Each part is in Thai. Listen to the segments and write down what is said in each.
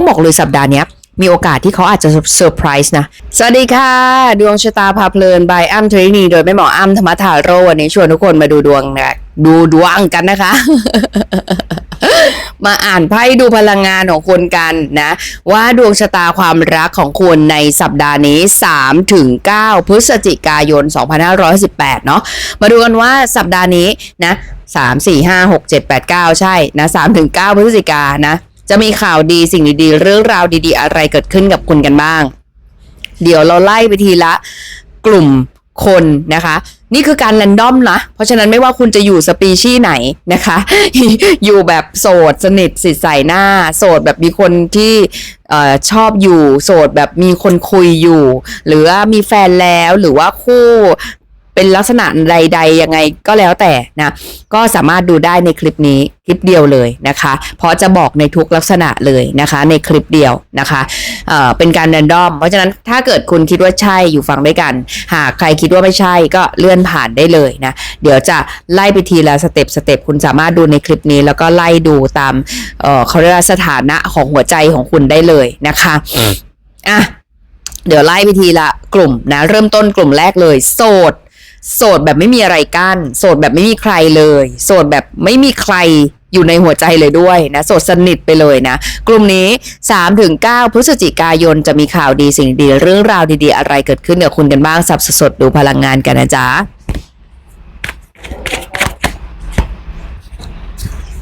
ต้องบอกเลยสัปดาห์นี้มีโอกาสที่เขาอาจจะเซอร์ไพรส์นะ สวัสดีค่ะ ดวงชะตาพาเพลินบายอ้ำทรินีโดยแม่หมออ้ำธรรมธาโรวันนี้ชวนทุกคนมาดูดวงนะดูดวงกันนะคะ มาอ่านไพ่ดูพลังงานของคุณกันนะ ว่าดวงชะตาความรักของคุณในสัปดาห์นี้ 3 ถึง 9 พฤศจิกายน 2518 เนาะมาดูกันว่าสัปดาห์นี้นะ 3 4 5 6 7 8 9 ใช่นะ 3 ถึง 9 พฤศจิกานะ จะมีข่าวดีสิ่งดีๆ เรื่องราวดีๆ อะไรเกิดขึ้นกับคุณกันบ้าง เดี๋ยวเราไล่ไปทีละกลุ่มคนนะคะ นี่คือการแรนดอมนะ เพราะฉะนั้นไม่ว่าคุณจะอยู่สปีชีส์ไหนนะคะ อยู่แบบโสดสนิทสิทธิ์ใส่หน้า โสดแบบมีคนที่ชอบอยู่ โสดแบบมีคนคุยอยู่ หรือว่ามีแฟนแล้วหรือว่าคู่ เป็นลักษณะใด ๆ ยังไงก็แล้วแต่นะ ก็สามารถดูได้ในคลิปนี้คลิปเดียวเลยนะคะ เพราะจะบอกในทุกลักษณะเลยนะคะ ในคลิปเดียวนะคะเอ่อเป็นการแรนดอม เพราะฉะนั้นถ้าเกิดคุณคิดว่าใช่อยู่ฟังด้วยกัน หากใครคิดว่าไม่ใช่ก็เลื่อนผ่านได้เลยนะ เดี๋ยวจะไล่ไปทีละสเต็ปสเต็ปคุณสามารถดูในคลิปนี้ แล้วก็ไล่ดูตามเอ่อเขาเรียกว่าสถานะของหัวใจของคุณได้เลยนะคะอะเดี๋ยวไล่ไปทีละกลุ่มนะ เริ่มต้นกลุ่มแรกเลย โสด โสดแบบไม่มีอะไรกั้นโสดแบบไม่มีใครเลย โสดแบบไม่มีใครอยู่ในหัวใจเลยด้วยนะโสดสนิทไปเลยนะ กลุ่มนี้3ถึง9พฤศจิกายนจะมีข่าวดีสิ่งดี เรื่องราวดีๆ อะไรเกิดขึ้นกับคุณกันบ้างสับสดดูพลังงานกันนะจ๊ะ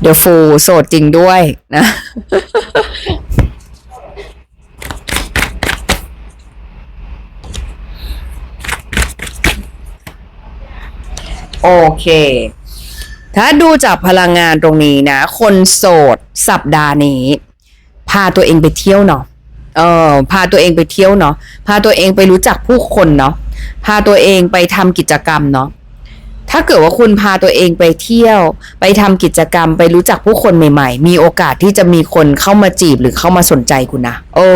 The Fool โสดจริงด้วยนะ โอเค ถ้าดูจากพลังงานตรงนี้นะ คนโสดสัปดาห์นี้ พาตัวเองไปเที่ยวเนาะเออพาตัวเองไปเที่ยวเนาะพาตัวเองไปรู้จักผู้คนเนาะพาตัวเองไปทำกิจกรรมเนาะถ้าเกิดว่าคุณพาตัวเองไปเที่ยว ไปทำกิจกรรมไปรู้จักผู้คนใหม่ๆ มีโอกาสที่จะมีคนเข้ามาจีบหรือเข้ามาสนใจคุณนะโอ้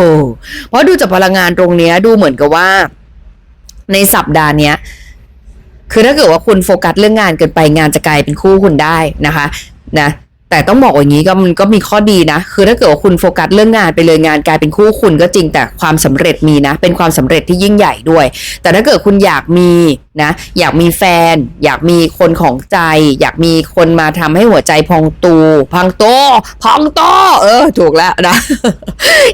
เพราะดูจากพลังงานตรงเนี้ยดูเหมือนกับว่า ในสัปดาห์เนี้ย คือถ้าเกิดว่าคุณโฟกัสเรื่องงานเกินไปงานจะกลายเป็นคู่คุณได้นะคะนะแต่ต้องบอกอย่างนี้ก็มันก็มีข้อดีนะ คือถ้าเกิดว่าคุณโฟกัสเรื่องงานไปเลยงานกลายเป็นคู่คุณก็จริงแต่ความสำเร็จมีนะ เป็นความสำเร็จที่ยิ่งใหญ่ด้วย แต่ถ้าเกิดคุณอยากมีนะ อยากมีแฟน อยากมีคนของใจ อยากมีคนมาทำให้หัวใจพองตู พังโต พองโต เออ ถูกแล้วนะ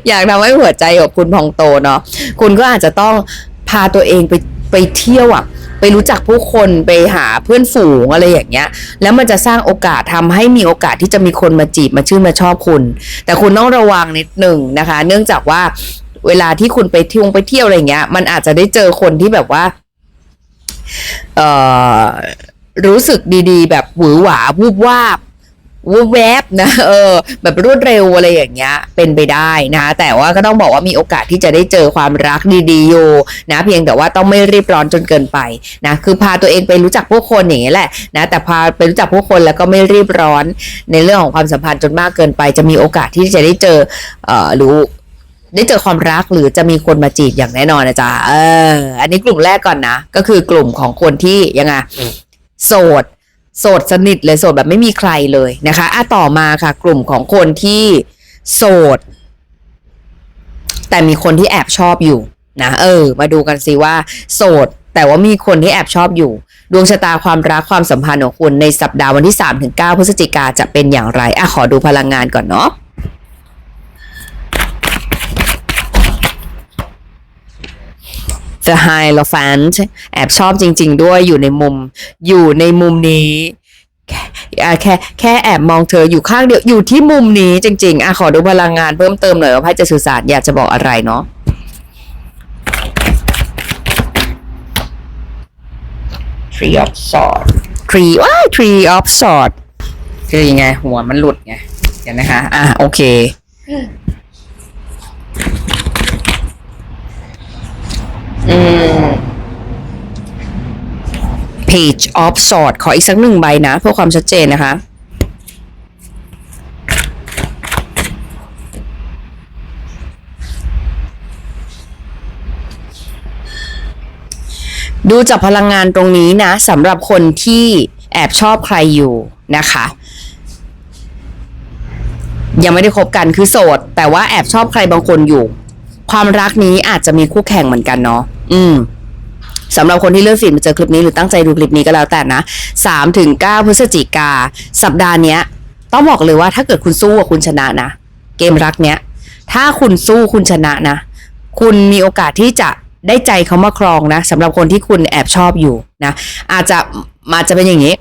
อยากทำให้หัวใจของคุณพองโตเนาะ คุณก็อาจจะต้องพาตัวเองไป ไปเที่ยวอะไปรู้จักผู้คนไปหาเพื่อนฝูงอะไรอย่างเงี้ย แล้วมันจะสร้างโอกาสทำให้มีโอกาสที่จะมีคนมาจีบมาชื่นมาชอบคุณ แต่คุณต้องระวังนิดหนึ่งนะคะ เนื่องจากว่าเวลาที่คุณไปเที่ยวไปเที่ยวอะไรเงี้ย มันอาจจะได้เจอคนที่แบบว่า เอ่อรู้สึกดีๆ แบบหวือหวาวูบวาบ วูบแวบนะเออแบบรวดเร็วอะไรอย่างเงี้ยเป็นไปได้นะแต่ว่าก็ต้องบอกว่ามีโอกาสที่จะได้เจอความรักดีๆอยู่นะเพียงแต่ว่าต้องไม่รีบร้อนจนเกินไปนะคือพาตัวเองไปรู้จักผู้คนอย่างนี้ยแหละนะแต่พาไปรู้จักผู้คนแล้วก็ไม่รีบร้อนในเรื่องของความสัมพันธ์จนมากเกินไป จะมีโอกาสที่จะได้เจอเอ่อหรือได้เจอความรักหรือจะมีคนมาจีบอย่างแน่นอนนะจ๊ะเอออันนี้กลุ่มแรกก่อนนะ ก็คือกลุ่มของคนที่ยังไงโสด โสดสนิทเลยโสดแบบไม่มีใครเลยนะคะอะต่อมาค่ะ กลุ่มของคนที่โสด แต่มีคนที่แอบชอบอยู่นะเออ มาดูกันสิว่า โสด แต่ว่ามีคนที่แอบชอบอยู่ ดวงชะตาความรักความสัมพันธ์ของคุณในสัปดาห์วันที่3ถึง9พฤศจิกาจะเป็นอย่างไรอะขอดูพลังงานก่อนเนาะ The Hierophant แอบชอบจริง ๆ ด้วยอยู่ในมุม อยู่ในมุมนี้แค่อะแค่แค่แอบมองเธออยู่ข้างเดียวอยู่ที่มุมนี้จริงๆอะขอดูพลังงานเพิ่มเติมหน่อยว่าไพ่จะสื่อสารอยากจะบอกอะไรเนาะ Three of Swords Tree ว้าย Tree of Swords คือยังไง หัวมันหลุดไงเห็นนะคะ อะ โอเคอืม Page of sword ขออีกสักหนึ่งใบนะ เพื่อความชัดเจนนะคะ ดูจากพลังงานตรงนี้นะสำหรับคนที่แอบชอบใครอยู่นะคะ ยังไม่ได้คบกันคือโสด แต่ว่าแอบชอบใครบางคนอยู่ ความรักนี้อาจจะมีคู่แข่งเหมือนกันเนาะ อืมสำหรับคนที่เลือกฟีดมาเจอคลิปนี้หรือตั้งใจดูคลิปนี้ก็แล้วแต่นะสามถึงเก้าพฤศจิกา สัปดาห์เนี้ย ต้องบอกเลยว่าถ้าเกิดคุณสู้กับคุณชนะนะ เกมรักเนี้ย ถ้าคุณสู้คุณชนะนะ คุณมีโอกาสที่จะได้ใจเขามาครองนะสำหรับคนที่คุณแอบชอบอยู่นะ อาจจะ อาจจะเป็นอย่างนี้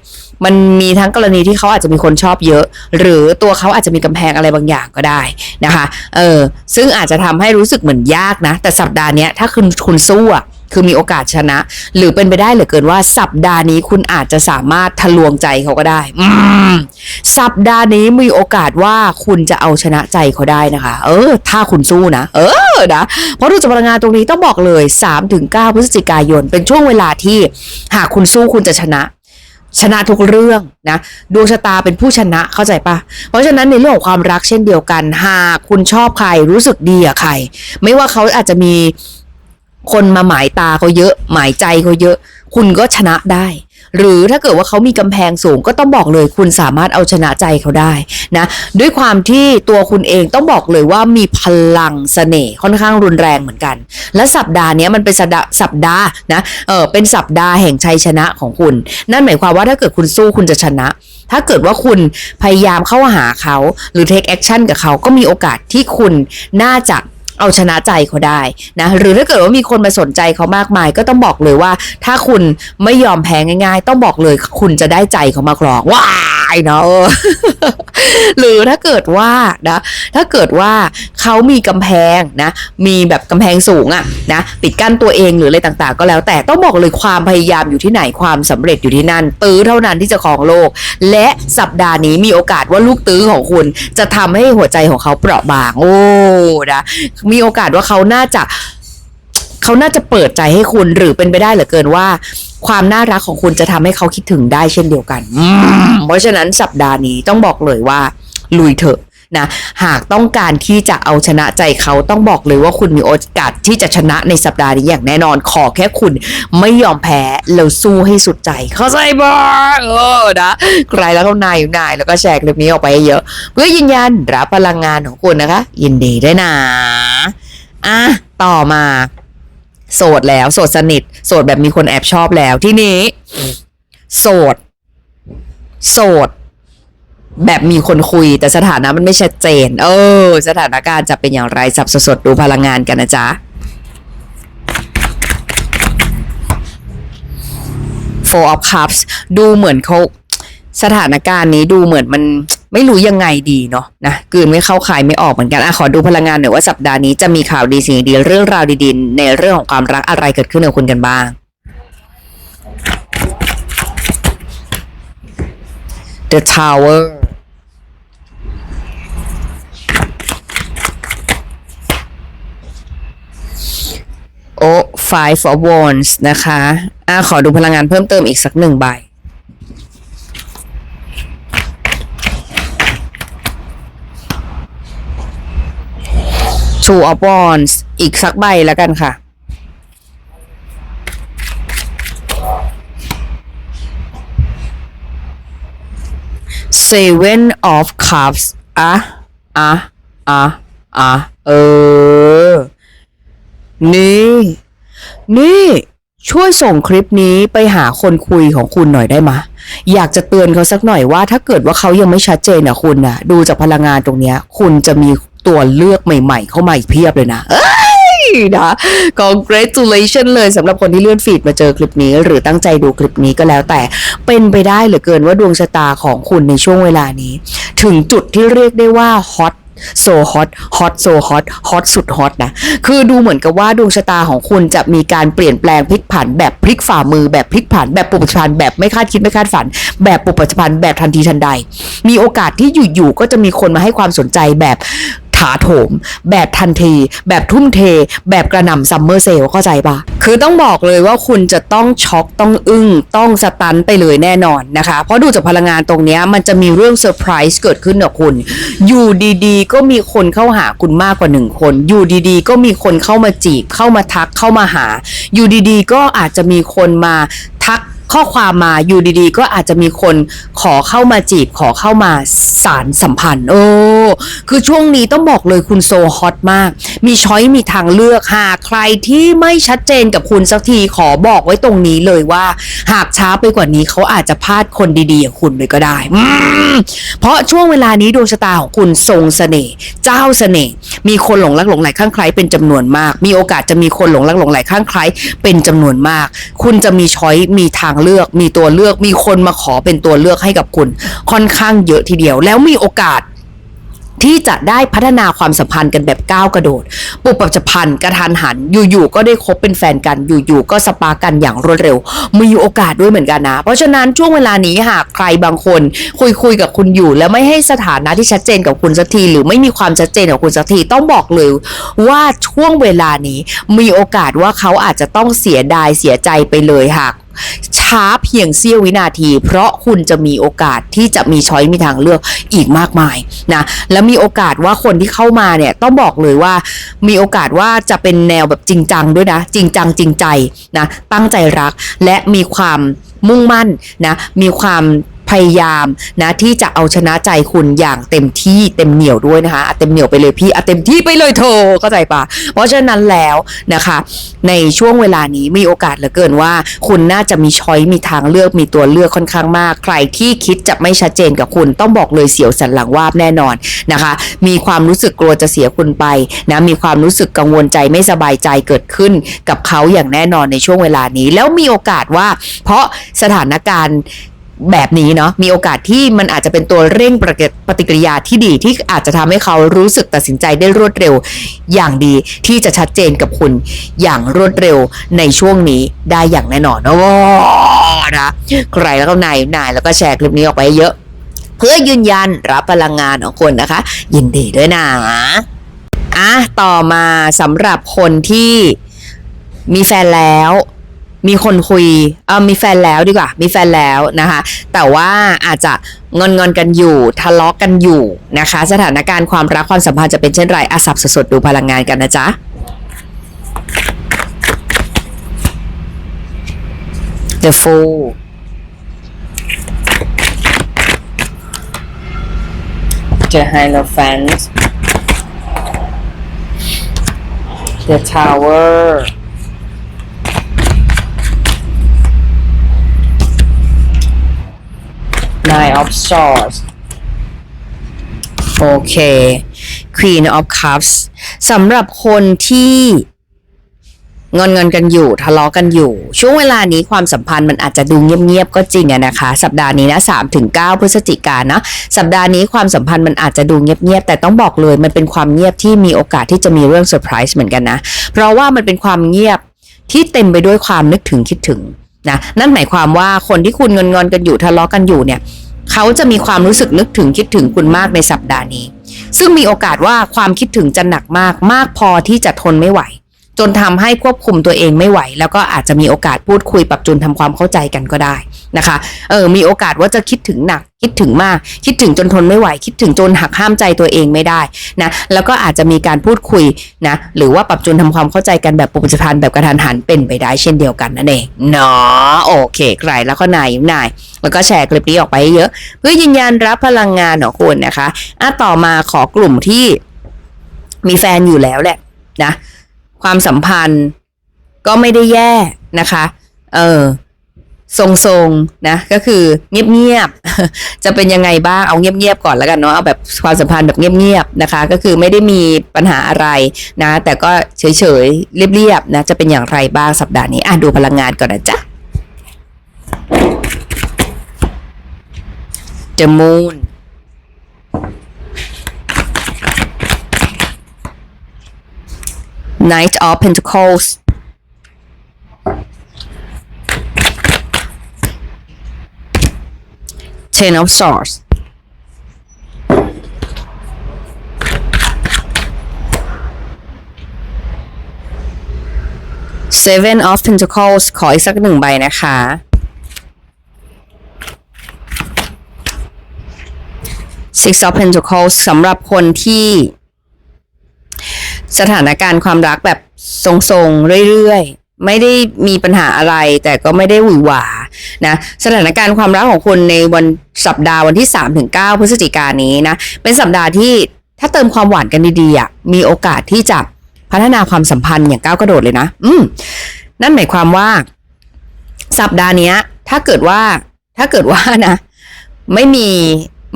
มันมีทั้งกรณีที่เขาอาจจะมีคนชอบเยอะ หรือตัวเขาอาจจะมีกำแพงอะไรบางอย่างก็ได้นะคะ เออ ซึ่งอาจจะทำให้รู้สึกเหมือนยากนะ แต่สัปดาห์นี้ถ้าคุณคุณสู้อะคือมีโอกาสชนะ หรือเป็นไปได้เหลือเกินว่าสัปดาห์นี้คุณอาจจะสามารถทะลวงใจเขาก็ได้อสัปดาห์นี้มีโอกาสว่าคุณจะเอาชนะใจเขาได้นะคะ เออ ถ้าคุณสู้นะ เออนะเพราะดูจากพลังงานตรงนี้ต้องบอกเลย3ถึง9พฤศจิกายน เป็นช่วงเวลาที่ หากคุณสู้คุณจะชนะ ชนะทุกเรื่องนะดวงชะตาเป็นผู้ชนะเข้าใจปะเพราะฉะนั้นในเรื่องของความรักเช่นเดียวกัน หากคุณชอบใครรู้สึกดีกับใคร ไม่ว่าเขาอาจจะมีคนมาหมายตาเขาเยอะ หมายใจเขาเยอะ คุณก็ชนะได้ หรือถ้าเกิดว่าเขามีกำแพงสูงก็ต้องบอกเลยคุณสามารถเอาชนะใจเขาได้นะด้วยความที่ตัวคุณเองต้องบอกเลยว่ามีพลังเสน่ห์ค่อนข้างรุนแรงเหมือนกัน และสัปดาห์นี้มันเป็นสัปดาห์สัปดาห์นะเออเป็นสัปดาห์แห่งชัยชนะของคุณ นั่นหมายความว่าถ้าเกิดคุณสู้คุณจะชนะ ถ้าเกิดว่าคุณพยายามเข้าหาเขาหรือ take action กับเขาก็มีโอกาสที่คุณน่าจะ เอาชนะใจเขาได้นะหรือถ้าเกิดว่ามีคนมาสนใจเขามากมาย ก็ต้องบอกเลยว่า ถ้าคุณไม่ยอมแพ้ง่าย ๆ ต้องบอกเลยคุณจะได้ใจเขามาครองว้ายเนาะหรือถ้าเกิดว่านะถ้าเกิดว่าเขามีกำแพงนะมีแบบกำแพงสูงอะนะปิดกั้นตัวเองหรืออะไรต่างๆ ก็แล้ว แต่ต้องบอกเลยความพยายามอยู่ที่ไหนความสำเร็จอยู่ที่นั่น ตื้อเท่านั้นที่จะครองโลก และสัปดาห์นี้มีโอกาสว่าลูกตื้อของคุณจะทำให้หัวใจของเขาเปราะบางโอ้นะมีโอกาสว่าเขาน่าจะเขาน่าจะเปิดใจให้คุณหรือเป็นไปได้เหลือเกินว่า ความน่ารักของคุณจะทำให้เขาคิดถึงได้เช่นเดียวกัน เพราะฉะนั้นสัปดาห์นี้ต้องบอกเลยว่า ลุยเถอะ นะหากต้องการที่จะเอาชนะใจเขาต้องบอกเลยว่าคุณมีโอกาสที่จะชนะในสัปดาห์นี้อย่างแน่นอนขอแค่คุณไม่ยอมแพ้แล้วสู้ให้สุดใจ เข้าใจบ่เออนะใครแล้วก็นายอยู่นายแล้วก็แชร์คลิปนี้ออกไปเยอะ เพื่อยืนยันรับพลังงานของคุณนะคะ ยินดีด้วยนะอะต่อมา โสดแล้ว โสดสนิท โสดแบบมีคนแอบชอบแล้วที่นี้ โสด โสด แบบมีคนคุยแต่สถานะมันไม่ชัดเจน เออ สถานการณ์จะเป็นอย่างไรสับสดๆดูพลังงานกันนะจ๊ะ Four of Cups ดูเหมือนเขาสถานการณ์นี้ดูเหมือนมันไม่รู้ยังไงดีเนาะนะกลืนไม่เข้าขายไม่ออกเหมือนกันอะขอดูพลังงานหน่อยว่าสัปดาห์นี้จะมีข่าวดีสิ่งดีเรื่องราวดีๆ ในเรื่องของความรักอะไรเกิดขึ้นกับคุณกันบ้าง The Tower โอ้ Five of Wands นะคะอะขอดูพลังงานเพิ่มเติมอีกสักหนึ่งใบ Two of Wands อีกสักใบแล้วกันค่ะ Seven of Cups อะอะอะอะเออ นี่ นี่ ช่วยส่งคลิปนี้ไปหาคนคุยของคุณหน่อยได้ไหมะ อยากจะเตือนเขาสักหน่อยว่า ถ้าเกิดว่าเขายังไม่ชัดเจนนะคุณนะดูจากพลังงานตรงเนี้ย คุณจะมีตัวเลือกใหม่ ๆ เข้ามาอีกเพียบเลยนะเอ้ยนะ congratulation เลยสำหรับคนที่เลื่อนฟีดมาเจอคลิปนี้ หรือตั้งใจดูคลิปนี้ก็แล้วแต่เป็นไปได้เหลือเกินว่าดวงชะตาของคุณในช่วงเวลานี้ ถึงจุดที่เรียกได้ว่าฮอต โซฮอตฮอตโซฮอตฮอตสุดฮอตนะ คือดูเหมือนกับว่าดวงชะตาของคุณจะมีการเปลี่ยนแปลงพลิกผันแบบพลิกฝ่ามือแบบพลิกผันแบบปุบปัจจุบันแบบไม่คาดคิดไม่คาดฝัน แบบปุบปัจจุบันแบบทันทีทันใด มีโอกาสที่อยู่ๆก็จะมีคนมาให้ความสนใจแบบ ถาโถม แบบทันที แบบทุ่มเท แบบกระหน่ำซัมเมอร์เซลเข้าใจปะคือต้องบอกเลยว่าคุณจะต้องช็อกต้องอึ้ง ต้องสตันไปเลยแน่นอนนะคะ เพราะดูจากพลังงานตรงนี้มันจะมีเรื่องเซอร์ไพรส์เกิดขึ้นกับคุณ อยู่ดีๆ ก็มีคนเข้าหาคุณมากกว่าหนึ่งคน อยู่ดีๆ ก็มีคนเข้ามาจีบเข้ามาทักเข้ามาหา อยู่ดีๆ ก็อาจจะมีคนมาทัก ข้อความมาอยู่ดีๆ ก็อาจจะมีคนขอเข้ามาจีบขอเข้ามาสารสัมพันธ์ โอ้คือช่วงนี้ต้องบอกเลยคุณโซฮอตมาก มีช้อยมีทางเลือกหากใครที่ไม่ชัดเจนกับคุณสักทีขอบอกไว้ตรงนี้เลยว่า หากช้าไปกว่านี้เขาอาจจะพลาดคนดีๆอย่างคุณไปก็ได้ เพราะช่วงเวลานี้ดวงชะตาของคุณทรงเสน่ห์เจ้าเสน่ห์มีคนหลงรักหลงไหลข้างใครเป็นจำนวนมาก มีโอกาสจะมีคนหลงรักหลงไหลข้างใครเป็นจำนวนมาก คุณจะมีช้อยมีทางเลือก มีตัวเลือกมีคนมาขอเป็นตัวเลือกให้กับคุณ ค่อนข้างเยอะทีเดียว แล้วมีโอกาสที่จะได้พัฒนาความสัมพันธ์กันแบบก้าวกระโดด ปุบปับจะพันกระทันหัน อยู่ๆ ก็ได้คบเป็นแฟนกัน อยู่ๆ ก็สปากันอย่างรวดเร็ว มีโอกาสด้วยเหมือนกันนะ เพราะฉะนั้นช่วงเวลานี้หากใครบางคนคุยคุยๆกับคุณอยู่ แล้วไม่ให้สถานะที่ชัดเจนกับคุณสักที หรือไม่มีความชัดเจนกับคุณสักที ต้องบอกเลยว่าช่วงเวลานี้มีโอกาสว่าเขาอาจจะต้องเสียดายเสียใจไปเลยหาก ช้าเพียงเสี้ยววินาที เพราะคุณจะมีโอกาสที่จะมีช้อยมีทางเลือกอีกมากมายนะและมีโอกาสว่าคนที่เข้ามาเนี่ยต้องบอกเลยว่ามีโอกาสว่าจะเป็นแนวแบบจริงจังด้วยนะ จริงจังจริงใจนะตั้งใจรักและมีความมุ่งมั่นนะมีความ พยายามนะที่จะเอาชนะใจคุณอย่างเต็มที่เต็มเหนียวด้วยนะคะอะเต็มเหนียวไปเลยพี่อะเต็มที่ไปเลยเธอเข้าใจปะเพราะฉะนั้นแล้วนะคะ ในช่วงเวลานี้มีโอกาสเหลือเกินว่า คุณน่าจะมีช้อยมีทางเลือกมีตัวเลือกค่อนข้างมาก ใครที่คิดจะไม่ชัดเจนกับคุณต้องบอกเลยเสียวสันหลังวาบแน่นอนนะคะ มีความรู้สึกกลัวจะเสียคุณไปนะมีความรู้สึกกังวลใจไม่สบายใจเกิดขึ้นกับเขาอย่างแน่นอนในช่วงเวลานี้ แล้วมีโอกาสว่า เพราะสถานการณ์ แบบนี้เนาะมีโอกาสที่มันอาจจะเป็นตัวเร่งปฏิกิริยาที่ดีที่อาจจะทำให้เขารู้สึกตัดสินใจได้รวดเร็ว อย่างดีที่จะชัดเจนกับคุณอย่างรวดเร็วในช่วงนี้ได้อย่างแน่นอนโอ้นะใครแล้วก็นายนายแล้วก็แชร์คลิปนี้ออกไปเยอะ เพื่อยืนยันรับพลังงานของคนนะคะ ยินดีด้วยนะอะต่อมาสำหรับคนที่มีแฟนแล้ว มีคนคุยเออมีแฟนแล้วดีกว่า มีแฟนแล้วนะคะ แต่ว่าอาจจะงอนงอนกันอยู่ ทะเลาะกันอยู่นะคะ สถานการณ์ความรักความสัมพันธ์จะเป็นเช่นไรอาสับสดๆดูพลังงานกันนะจ๊ะ The Fool The Hierophant The Tower of Swords โอเค Queen of Cups สำหรับคนที่งอนเงอนกันอยู่ทะเลาะกันอยู่ ช่วงเวลานี้ความสัมพันธ์มันอาจจะดูเงียบๆก็จริงอะนะคะ สัปดาห์นี้นะ3ถึง9พฤศจิกายนนะสัปดาห์นี้ความสัมพันธ์มันอาจจะดูเงียบๆแต่ต้องบอกเลยมันเป็นความเงียบที่มีโอกาสที่จะมีเรื่องเซอร์ไพรส์เหมือนกันนะเพราะว่ามันเป็นความเงียบที่เต็มไปด้วยความนึกถึงคิดถึงนะนั่นหมายความว่าคนที่คุณงอนๆกันอยู่ทะเลาะกันอยู่เนี่ย เขาจะมีความรู้สึกนึกถึงคิดถึงคุณมากในสัปดาห์นี้ ซึ่งมีโอกาสว่าความคิดถึงจะหนักมากมากพอที่จะทนไม่ไหว จนทำให้ควบคุมตัวเองไม่ไหว แล้วก็อาจจะมีโอกาสพูดคุยปรับจูนทำความเข้าใจกันก็ได้นะคะ เออ มีโอกาสว่าจะคิดถึงหนัก คิดถึงมาก คิดถึงจนทนไม่ไหว คิดถึงจนหักห้ามใจตัวเองไม่ได้นะ แล้วก็อาจจะมีการพูดคุยนะ หรือว่าปรับจูนทำความเข้าใจกันแบบปุบปัจจุบันแบบกระทันหันเป็นไปได้เช่นเดียวกันนั่นเอง เนาะ โอเค ใครแล้วก็นายนาย แล้วก็แชร์คลิปนี้ออกไปเยอะ เพื่อยืนยันรับพลังงานของคุณนะคะอะต่อมาขอกลุ่มที่มีแฟนอยู่แล้วแหละนะ ความสัมพันธ์ก็ไม่ได้แย่นะคะ เออทรงๆนะ ก็คือเงียบๆ จะเป็นยังไงบ้างเอาเงียบๆก่อนแล้วกันเนาะเอาแบบความสัมพันธ์แบบเงียบๆนะคะ ก็คือไม่ได้มีปัญหาอะไรนะ แต่ก็เฉยๆเรียบๆนะจะเป็นอย่างไรบ้างสัปดาห์นี้อะดูพลังงานก่อนนะจ๊ะ The Moon Knight of Pentacles Ten of Swords Seven of Pentacles ขออีกสักหนึ่งใบนะคะ Six of Pentacles สำหรับคนที่ สถานการณ์ความรักแบบทรงๆเรื่อยๆ ไม่ได้มีปัญหาอะไร แต่ก็ไม่ได้หวือหวานะสถานการณ์ความรักของคุณในวันสัปดาห์วันที่3ถึง9พฤศจิกายนนี้นะเป็นสัปดาห์ที่ถ้าเติมความหวานกันดีๆอะมีโอกาสที่จะพัฒนาความสัมพันธ์อย่างก้าวกระโดดเลยนะ อืม นั่นหมายความว่า สัปดาห์นี้ถ้าเกิดว่า ถ้าเกิดว่านะ ไม่มี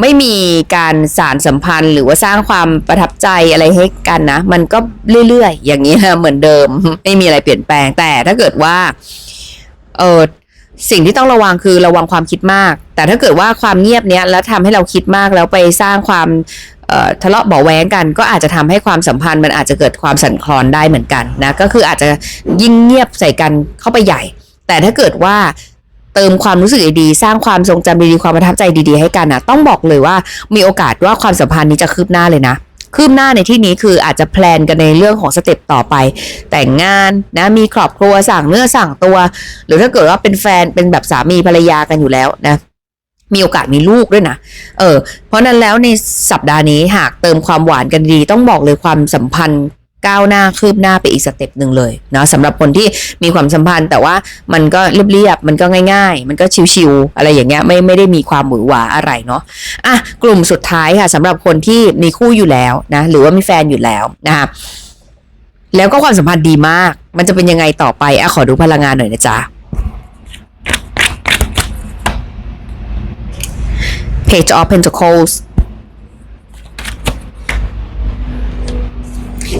ไม่มีการสารสัมพันธ์ หรือว่าสร้างความประทับใจอะไรให้กันนะ มันก็เรื่อยๆ อย่างนี้นะเหมือนเดิม ไม่มีอะไรเปลี่ยนแปลงแต่ถ้าเกิดว่าเออสิ่งที่ต้องระวังคือระวังความคิดมาก แต่ถ้าเกิดว่าความเงียบเนี้ยแล้วทำให้เราคิดมากแล้วไปสร้างความเอ่อทะเลาะเบาะแว้งกัน ก็อาจจะทำให้ความสัมพันธ์ มันอาจจะเกิดความสั่นคลอนได้เหมือนกันนะก็คืออาจจะยิ่งเงียบใส่กันเข้าไปใหญ่ แต่ถ้าเกิดว่า เติมความรู้สึกดีๆสร้างความทรงจำดีๆความประทับใจดีๆให้กันนะต้องบอกเลยว่ามีโอกาสว่าความสัมพันธ์นี้จะคืบหน้าเลยนะคืบหน้าในที่นี้คืออาจจะแพลนกันในเรื่องของสเต็ปต่อไป แต่งงานนะมีครอบครัวสั่งเนื้อสั่งตัว หรือถ้าเกิดว่าเป็นแฟนเป็นแบบสามีภรรยากันอยู่แล้วนะมีโอกาสมีลูกด้วยนะ เออ เพราะนั้นแล้วในสัปดาห์นี้หากเติมความหวานกันดี ต้องบอกเลยความสัมพันธ์ ก้าวหน้าคืบหน้าไปอีกสเต็ปหนึ่งเลยนะสำหรับคนที่มีความสัมพันธ์ แต่ว่ามันก็เรียบๆมันก็ง่าย ๆ มันก็ชิวๆอะไรอย่างเงี้ยไม่ไม่ได้มีความหวือหวาอะไรเนาะอะกลุ่มสุดท้ายค่ะสำหรับคนที่มีคู่อยู่แล้วนะหรือว่ามีแฟนอยู่แล้วนะคะแล้วก็ความสัมพันธ์ดีมาก มันจะเป็นยังไงต่อไปอะขอดูพลังงานหน่อยนะจ๊ะ Page of Pentacles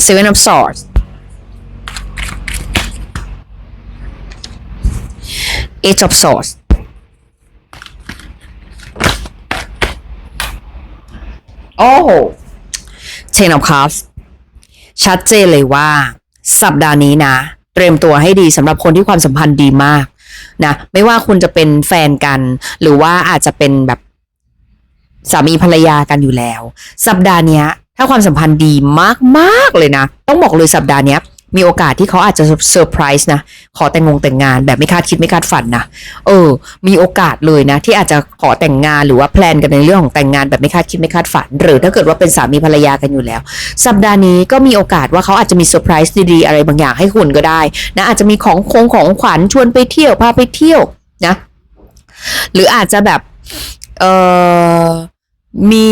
Seven of Swords Eight of Swords โอ้โห Ten of Cups ชัดเจนเลยว่า สัปดาห์นี้นะ เตรียมตัวให้ดีสำหรับคนที่ความสัมพันธ์ดีมากนะไม่ว่าคุณจะเป็นแฟนกัน หรือว่าอาจจะเป็นแบบสามีภรรยากันอยู่แล้ว สัปดาห์นี้ ถ้าความสัมพันธ์ดีมากๆเลยนะ ต้องบอกเลยสัปดาห์นี้มีโอกาสที่เขาอาจจะเซอร์ไพรส์นะ ขอแต่งงงแต่งงานแบบไม่คาดคิดไม่คาดฝันนะ เออ มีโอกาสเลยนะ ที่อาจจะขอแต่งงานหรือว่าแพลนกันในเรื่องของแต่งงานแบบไม่คาดคิดไม่คาดฝัน หรือถ้าเกิดว่าเป็นสามีภรรยากันอยู่แล้ว สัปดาห์นี้ก็มีโอกาสว่าเขาอาจจะมีเซอร์ไพรส์ดีๆอะไรบางอย่างให้คุณก็ได้นะอาจจะมีของคงของขวัญชวนไปเที่ยวพาไปเที่ยวนะ หรืออาจจะแบบเออมี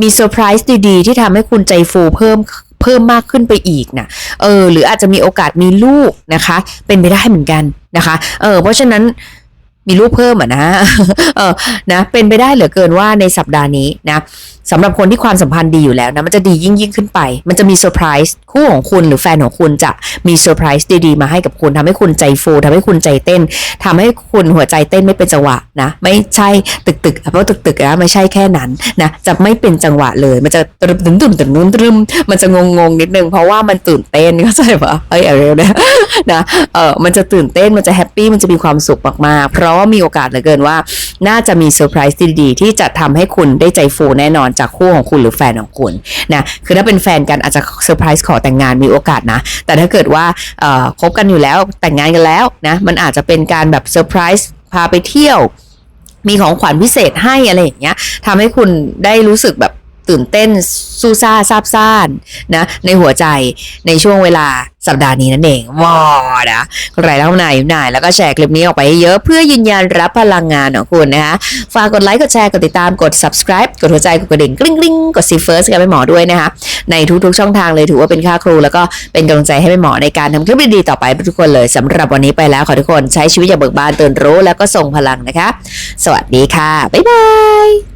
มีเซอร์ไพรส์ดีๆ ที่ทำให้คุณใจฟูเพิ่มเพิ่มมากขึ้นไปอีกนะเออ หรืออาจจะมีโอกาสมีลูกนะคะ เป็นไปได้เหมือนกันนะคะ เออ เพราะฉะนั้น มีลูกเพิ่มอะนะเออนะเป็นไปได้เหลือเกินว่าในสัปดาห์นี้นะสำหรับคนที่ความสัมพันธ์ดีอยู่แล้วนะมันจะดียิ่งยิ่งขึ้นไป มันจะมีเซอร์ไพรส์คู่ของคุณหรือแฟนของคุณจะมีเซอร์ไพรส์ดีๆ มาให้กับคุณทำให้คุณใจฟูทำให้คุณใจเต้นทำให้คุณหัวใจเต้นไม่เป็นจังหวะนะ ไม่ใช่ตึกตึกๆเพราะตึกตึกๆนะไม่ใช่แค่นั้นนะจะไม่เป็นจังหวะเลย มันจะตึมตึมตึมตึมตึมตึมมันจะงงงๆนิดนึงเพราะว่ามันตื่นเต้นเข้าใจปะเอ้ยเอาเร็วนะนะเออมันจะตื่นเต้นมันจะแฮปปี้มันจะมีความสุขมากๆเพราะราว่ามีโอกาสเหลือเกินว่า น่าจะมีเซอร์ไพรส์ดีๆที่จะทำให้คุณได้ใจฟูแน่นอนจากคู่ของคุณหรือแฟนของคุณนะคือถ้าเป็นแฟนกันอาจจะเซอร์ไพรส์ขอแต่งงานมีโอกาสนะ แต่ถ้าเกิดว่าคบกันอยู่แล้วแต่งงานกันแล้วนะมันอาจจะเป็นการแบบเซอร์ไพรส์พาไปเที่ยว มีของขวัญพิเศษให้อะไรอย่างเงี้ยทำให้คุณได้รู้สึกแบบ ตื่นเต้นสู้ซ่าซาบซ่านนะในหัวใจในช่วงเวลาสัปดาห์นี้นั่นเองวอนะใครแล้วไหนไหนแล้วก็แชร์คลิปนี้ออกไปให้เยอะเพื่อยืนยันรับพลังงานของคุณนะคะ ฝากกดไลค์กดแชร์กดติดตามกด subscribe กดหัวใจกดกระดิ่งกริ๊งกริ๊งกดซีเฟิร์สกันไปหมอด้วยนะคะ ในทุกๆช่องทางเลยถือว่าเป็นค่าครู แล้วก็เป็นกำลังใจให้แม่หมอในการทำคลิปดีๆต่อไปทุกคนเลยสำหรับวันนี้ไปแล้วขอทุกคนใช้ชีวิตอย่างเบิกบานตื่นรู้แล้วก็ส่งพลังนะคะ สวัสดีค่ะบ๊ายบาย